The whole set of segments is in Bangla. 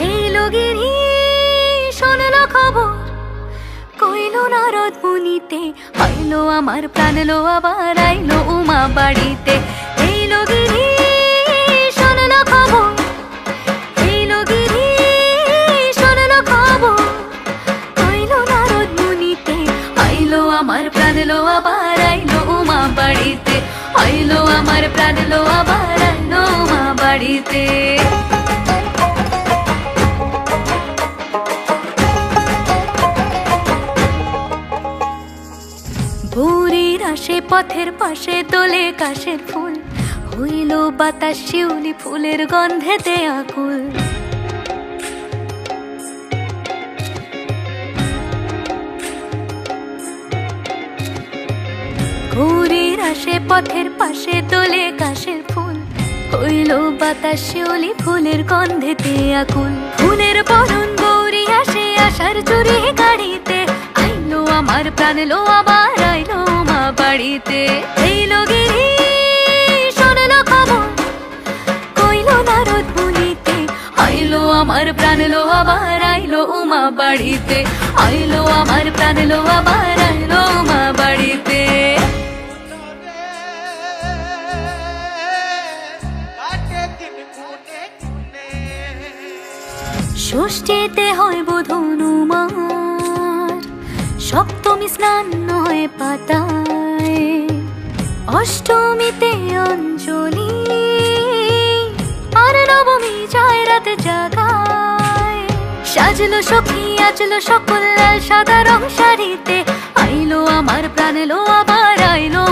হেলো গিরি শোনল খবর মুনিতে হইল আমার প্রাণ লো আবার আইলো উমা বাড়িতে হেলো গিরি শোনল খবর হেলো গিরি শোনল খবর কইল না মুনিতে হইল আমার প্রাণ, লো আবার আইলো উমা বাড়িতে। আইলো আমার প্রাণ লো আবার আইলো উমা বাড়িতে। ভোরের আসে, পথের পাশে তোলে কাশের ফুল। হইল বাতাস, শিউলি ফুলের গন্ধেতে আকুল। ভোরের আসে পথের পাশে তোলে কাশের ফুল। হইল বাতাস শিউলি ফুলের গন্ধেতে আকুল ফুলের বরণ গৌরী আসে আসার চুরি গাড়িতে। আইলো আমার প্রাণ লো আবার আইলো মা বাড়িতে। এইলো গিরি আমার প্রাণ লো আবার আইলো উমা বাড়িতে। আইলো আমার প্রাণ লো আবার আইলো উমা বাড়িতে। ষষ্ঠীতে হয় বোধনুমার। সপ্তমী স্নান নয় পাতায়। অষ্টমীতে অঞ্জলি। আর নবমী যায় রাতে জাগায়। সাজলো সখী আজলো সকল সাদা রং শাড়িতে। আইলো আমার প্রাণ লো আবার আইলো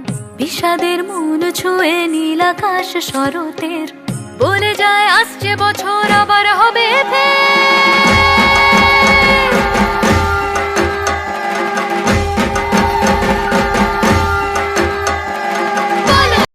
বিষাদের মন ছুঁয়ে নীল আকাশ শরতের বলে যায় আসছে